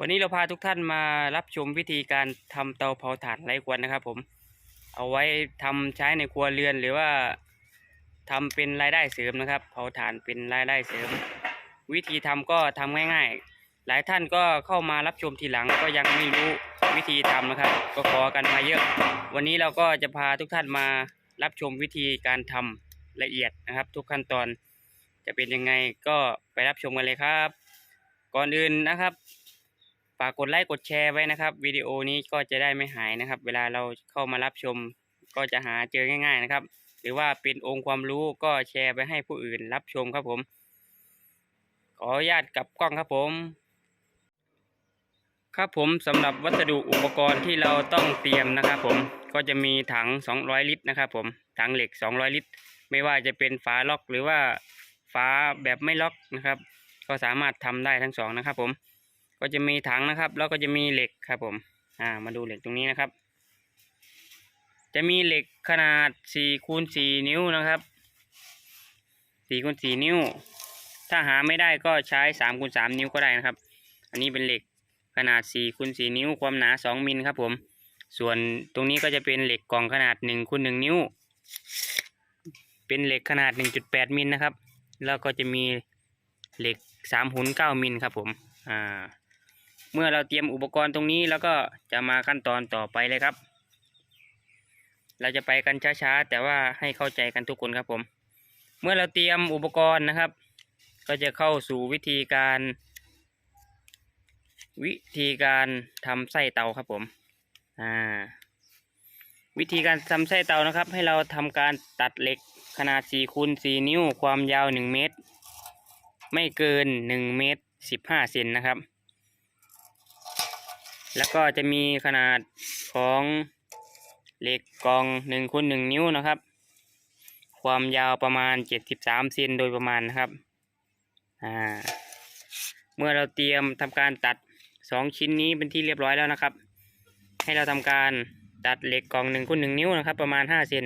วันนี้เราพาทุกท่านมารับชมวิธีการทำเตาเผาถ่านไร้ควันนะครับ ผม เอาไว้ทำใช้ในครัวเรือนหรือว่าทำเป็นรายได้เสริมนะครับ เผาถ่านเป็นรายได้เสริม วิธีทำก็ทำง่ายๆ หลายท่านก็เข้ามารับชมทีหลังก็ยังไม่รู้วิธีทำนะครับ ก็ขอกันมาเยอะ วันนี้เราก็จะพาทุกท่านมารับชมวิธีการทำละเอียดนะครับ ทุกขั้นตอนจะเป็นยังไงก็ไปรับชมกันเลยครับ ก่อนอื่นนะครับ ฝากกดไลค์กดแชร์ไว้นะครับ วิดีโอนี้ก็จะได้ไม่หายนะครับ เวลาเราเข้ามารับชมก็จะหาเจอง่ายๆนะครับ หรือว่าเป็นองค์ความรู้ก็แชร์ไปให้ผู้อื่นรับชมครับผม ขออนุญาตกลับกล้องครับผม ครับผมสำหรับวัสดุอุปกรณ์ที่เราต้องเตรียมนะครับ ผมก็จะมีถัง 200 ลิตรนะครับ ผมถังเหล็ก 200 ลิตร ไม่ว่าจะเป็นฝาล็อกหรือว่าฝาแบบไม่ล็อกนะครับ ก็สามารถทำได้ทั้งสองนะครับผม ก็จะมีถังนะครับ แล้วก็จะมีเหล็กครับผม อ่า มาดูเหล็กตรงนี้นะครับ จะมีเหล็กขนาด4คูณ4นิ้วนะครับ4คูณ4นิ้ว ถ้าหาไม่ได้ก็ใช้3คูณ3นิ้วก็ได้นะครับ อันนี้เป็นเหล็กขนาด4คูณ4นิ้ว ความหนา 2มิลครับผม ส่วนตรงนี้ก็จะเป็นเหล็กกล่องขนาด1คูณ1นิ้ว เป็นเหล็กขนาด 1.8มิลนะครับ แล้วก็จะมีเหล็ก3หุ่น9มิลครับผม อ่า เมื่อเราเตรียมอุปกรณ์ตรงนี้แล้วก็จะมาขั้นตอนต่อไปเลยครับ เราจะไปกันช้าๆ แต่ว่าให้เข้าใจกันทุกคนครับผม เมื่อเราเตรียมอุปกรณ์นะครับ ก็จะเข้าสู่วิธีการ วิธีการทำไส้เตาครับผม อ่า วิธีการทำไส้เตานะครับ ให้เราทำการตัดเหล็กขนาด4คูณ4นิ้วความยาว 1 เมตร ไม่เกิน 1 เมตร 15 เซนนะครับ แล้วก็จะมีขนาดของเหล็กกอง1คูณ1นิ้วนะครับ ความยาวประมาณ73เซนโดยประมาณนะครับอ่าเมื่อเราเตรียมทำการตัด2ชิ้นนี้เป็นที่เรียบร้อยแล้วนะครับ ให้เราทำการตัดเหล็กกล่งคูณ1นิ้วนะครับ ประมาณ5เซน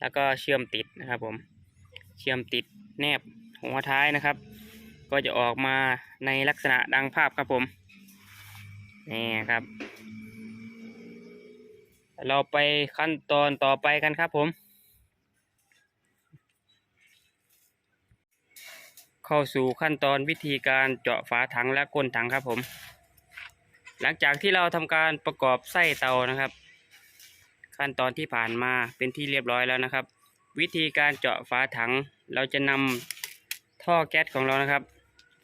แล้วก็เชื่อมติดนะครับผมเชื่อมติดแนบหัวท้ายนะครับ ก็จะออกมาในลักษณะดังภาพครับผม นี่ครับ เราไปขั้นตอนต่อไปกันครับผม เข้าสู่ขั้นตอนวิธีการเจาะฝาถังและก้นถังครับผม หลังจากที่เราทำการประกอบไส้เตานะครับ ขั้นตอนที่ผ่านมาเป็นที่เรียบร้อยแล้วนะครับ วิธีการเจาะฝาถังเราจะนำท่อแก๊สของเรานะครับ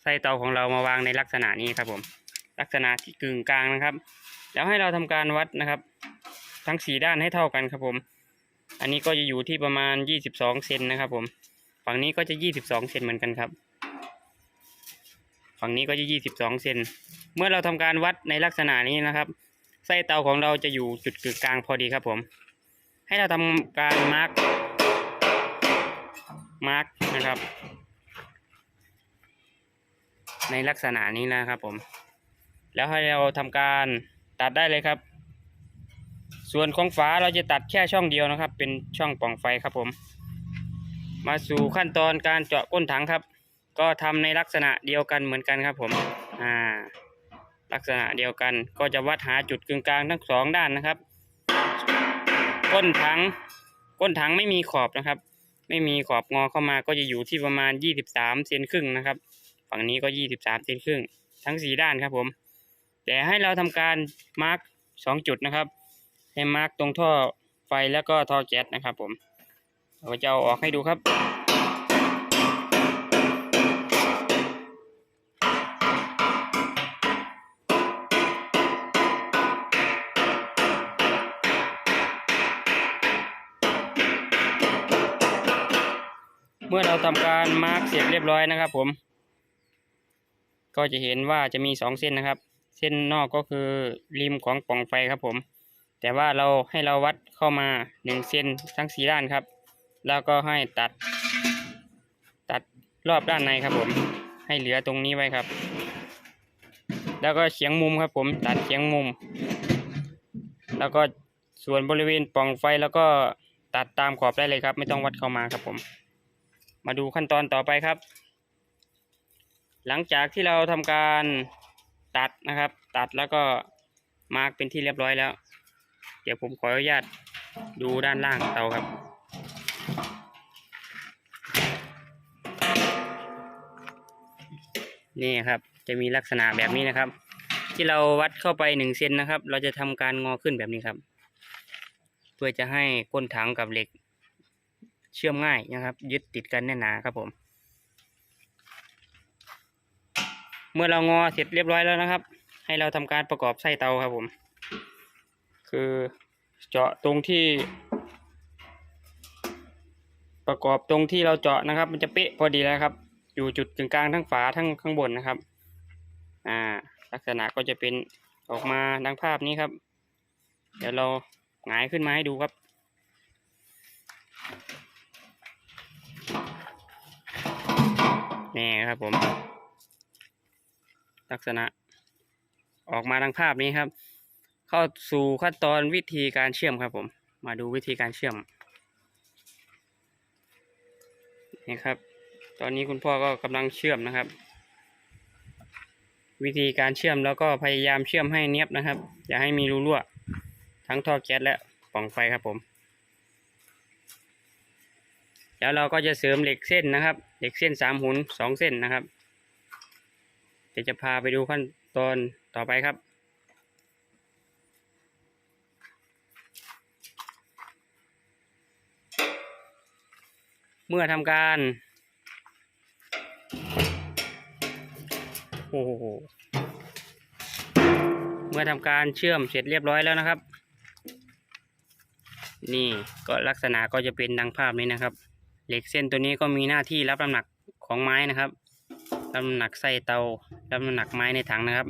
ไส้เตาของเรามาวางในลักษณะนี้ครับผม ลักษณะที่กึ่งกลางนะครับ แล้วให้เราทำการวัดนะครับ ทั้งสี่ด้านให้เท่ากันครับผม อันนี้ก็จะอยู่ที่ประมาณยี่สิบสองเซนนะครับผมฝั่งนี้ก็จะยี่สิบสองเซนเหมือนกันครับ ฝั่งนี้ก็จะยี่สิบสองเซนเมื่อเราทำการวัดในลักษณะนี้นะครับไส้เตาของเราจะอยู่จุดกึ่งกลางพอดีครับผม ให้เราทำการมาร์กมาร์กนะครับ ในลักษณะนี้นะครับผม แล้วให้เราทำการตัดได้เลยครับ ส่วนของฝาเราจะตัดแค่ช่องเดียวนะครับ เป็นช่องปล่องไฟครับผม มาสู่ขั้นตอนการเจาะก้นถังครับ ก็ทำในลักษณะเดียวกันเหมือนกันครับผมอ่าลักษณะเดียวกันก็จะวัดหาจุดกึ่งกลางทั้งสองด้านนะครับ ก้นถังก้นถังไม่มีขอบนะครับ ไม่มีขอบงอเข้ามาก็จะอยู่ที่ประมาณยี่สิบสามเซนครึ่งนะครับ ฝั่งนี้ก็ยี่สิบสามเซนครึ่งทั้งสี่ด้านครับผม แต่ให้เราทำการมาร์กสองจุดนะครับ ให้มาร์กตรงท่อไฟแล้วก็ท่อแก๊สนะครับ ผมเราจะเอาออกให้ดูครับ เมื่อเราทำการมาร์กเสร็จเรียบร้อยนะครับ ผม ก็จะเห็นว่าจะมีสองเส้นนะครับ เส้นนอกก็คือริมของปล่องไฟครับผม แต่ว่าเราให้เราวัดเข้ามาหนึ่งเส้นทั้งสีด้านครับ แล้วก็ให้ตัด ตัดรอบด้านในครับผม ให้เหลือตรงนี้ไว้ครับ แล้วก็เฉียงมุมครับผมตัดเฉียงมุม แล้วก็ส่วนบริเวณปล่องไฟแล้วก็ตัดตามขอบได้เลยครับ ไม่ต้องวัดเข้ามาครับผม มาดูขั้นตอนต่อไปครับ หลังจากที่เราทำการ ตัดนะครับ ตัดแล้วก็มาร์กเป็นที่เรียบร้อยแล้ว เดี๋ยวผมขออนุญาตดูด้านล่างเตาครับ นี่ครับจะมีลักษณะแบบนี้นะครับ ที่เราวัดเข้าไปหนึ่งเซนนะครับ เราจะทำการงอขึ้นแบบนี้ครับ เพื่อจะให้ก้นถังกับเหล็กเชื่อมง่ายนะครับ ยึดติดกันแน่นหนาครับผม เมื่อเรางอเสร็จเรียบร้อยแล้วนะครับ ให้เราทำการประกอบไส้เตาครับผม คือเจาะตรงที่ ประกอบตรงที่เราเจาะนะครับ มันจะเป๊ะพอดีแล้วครับ อยู่จุดกึ่งกลางทั้งฝาทั้งข้างบนนะครับ อ่า ลักษณะก็จะเป็นออกมาดังภาพนี้ครับ เดี๋ยวเราหงายขึ้นมาให้ดูครับนี่ครับผม ลักษณะ ออกมาดังภาพนี้ครับ เข้าสู่ขั้นตอนวิธีการเชื่อมครับผม มาดูวิธีการเชื่อมนี่ครับ ตอนนี้คุณพ่อก็กำลังเชื่อมนะครับ วิธีการเชื่อมแล้วก็พยายามเชื่อมให้เนียบนะครับ อย่าให้มีรูรั่ว ทั้งท่อแก๊สและปล่องไฟครับผมแล้วเราก็จะเสริมเหล็กเส้นนะครับ เหล็กเส้นสามหุนสองเส้นนะครับ เดี๋ยวจะพาไปดูขั้นตอนต่อไปครับ เมื่อทำการ โอ้โห เมื่อทำการเชื่อมเสร็จเรียบร้อยแล้วนะครับ นี่ก็ลักษณะก็จะเป็นดังภาพนี้นะครับ เหล็กเส้นตัวนี้ก็มีหน้าที่รับน้ำหนักของไม้นะครับ รับน้ำหนักไส้เตารับน้ำหนักไม้ในถังนะครับ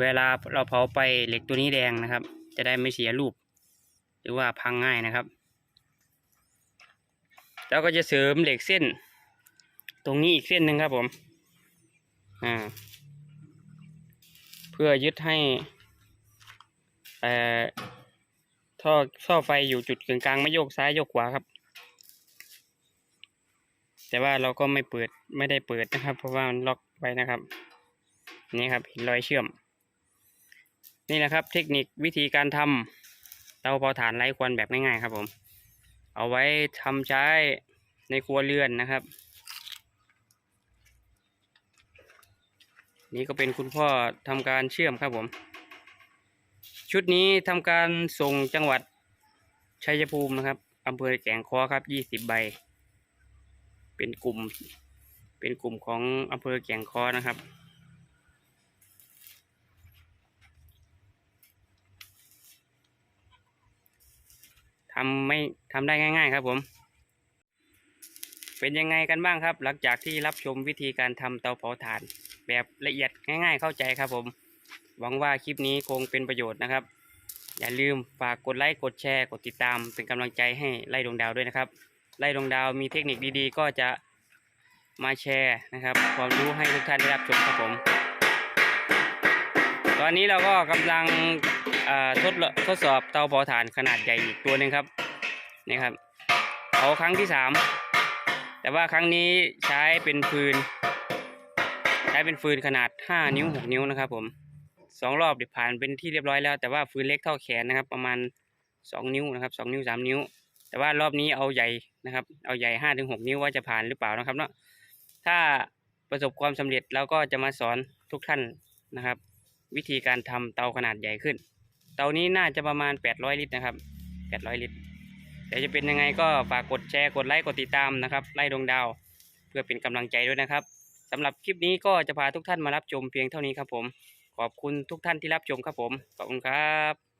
เวลาเราเผาไปเหล็กตัวนี้แดงนะครับ จะได้ไม่เสียรูป หรือว่าพังง่ายนะครับ แล้วก็จะเสริมเหล็กเส้น ตรงนี้อีกเส้นหนึ่งครับผมอ่าเพื่อยึดให้ท่อท่อไฟอยู่จุดกึ่งกลางไม่โยกซ้ายโยกขวาครับ แต่ว่าเราก็ไม่เปิดไม่ได้เปิดนะครับ เพราะว่ามันล็อกไว้นะครับ นี่ครับเห็นรอยเชื่อม นี่นะครับ เทคนิควิธีการทำเตาเผาถ่านไร้ควันแบบง่ายๆครับ ผม เอาไว้ทำใช้ในครัวเรือนนะครับ นี่ก็เป็นคุณพ่อทำการเชื่อมครับผม ชุดนี้ทำการส่งจังหวัดชัยภูมินะครับอำเภอแก่งคอครับยี่สิบใบ เป็นกลุ่ม เป็นกลุ่มของอำเภอแก่งคอนะครับ ทำไม่ทำได้ง่าย ๆ ครับผม เป็นยังไงกันบ้างครับ หลังจากที่รับชมวิธีการทำเตาเผาถ่าน แบบละเอียดง่าย ๆ เข้าใจครับผม หวังว่าคลิปนี้คงเป็นประโยชน์นะครับอย่าลืมฝากกดไลค์ กดแชร์ กดติดตามเป็นกำลังใจให้ไล่ดวงดาวด้วยนะครับ ไล่ดวงดาวมีเทคนิคดีๆ ก็จะมาแชร์นะครับ ความรู้ให้ทุกท่านได้รับชมครับผม ตอนนี้เราก็กำลังทดทดสอบเตาเผาถ่านขนาดใหญ่อีกตัวหนึ่งครับนี่ครับเผาครั้งที่สามแต่ว่าครั้งนี้ใช้เป็นฟืน ใช้เป็นฟืนขนาด 5 นิ้ว 6 นิ้วนะครับผมสองรอบเดี๋ยวผ่านเป็นที่เรียบร้อยแล้ว แต่ว่าฟืนเล็กเท่าแขนนะครับ ประมาณ 2 นิ้วนะครับ 2 นิ้ว 3 นิ้ว แต่ว่ารอบนี้เอาใหญ่นะครับ เอาใหญ่5ถึง6นิ้วว่าจะผ่านหรือเปล่านะครับเนาะถ้าประสบความสำเร็จเราก็จะมาสอนทุกท่านนะครับ วิธีการทำเตาขนาดใหญ่ขึ้น เตานี้น่าจะประมาณ 800 ลิตรนะครับ 800 ลิตรเดี๋ยวจะเป็นยังไงก็ฝากกดแชร์กดไลค์กดติดตามนะครับไล่ดวงดาว เพื่อเป็นกำลังใจด้วยนะครับสำหรับคลิปนี้ก็จะพาทุกท่านมารับชมเพียงเท่านี้ครับผม ขอบคุณทุกท่านที่รับชมครับผมขอบคุณครับ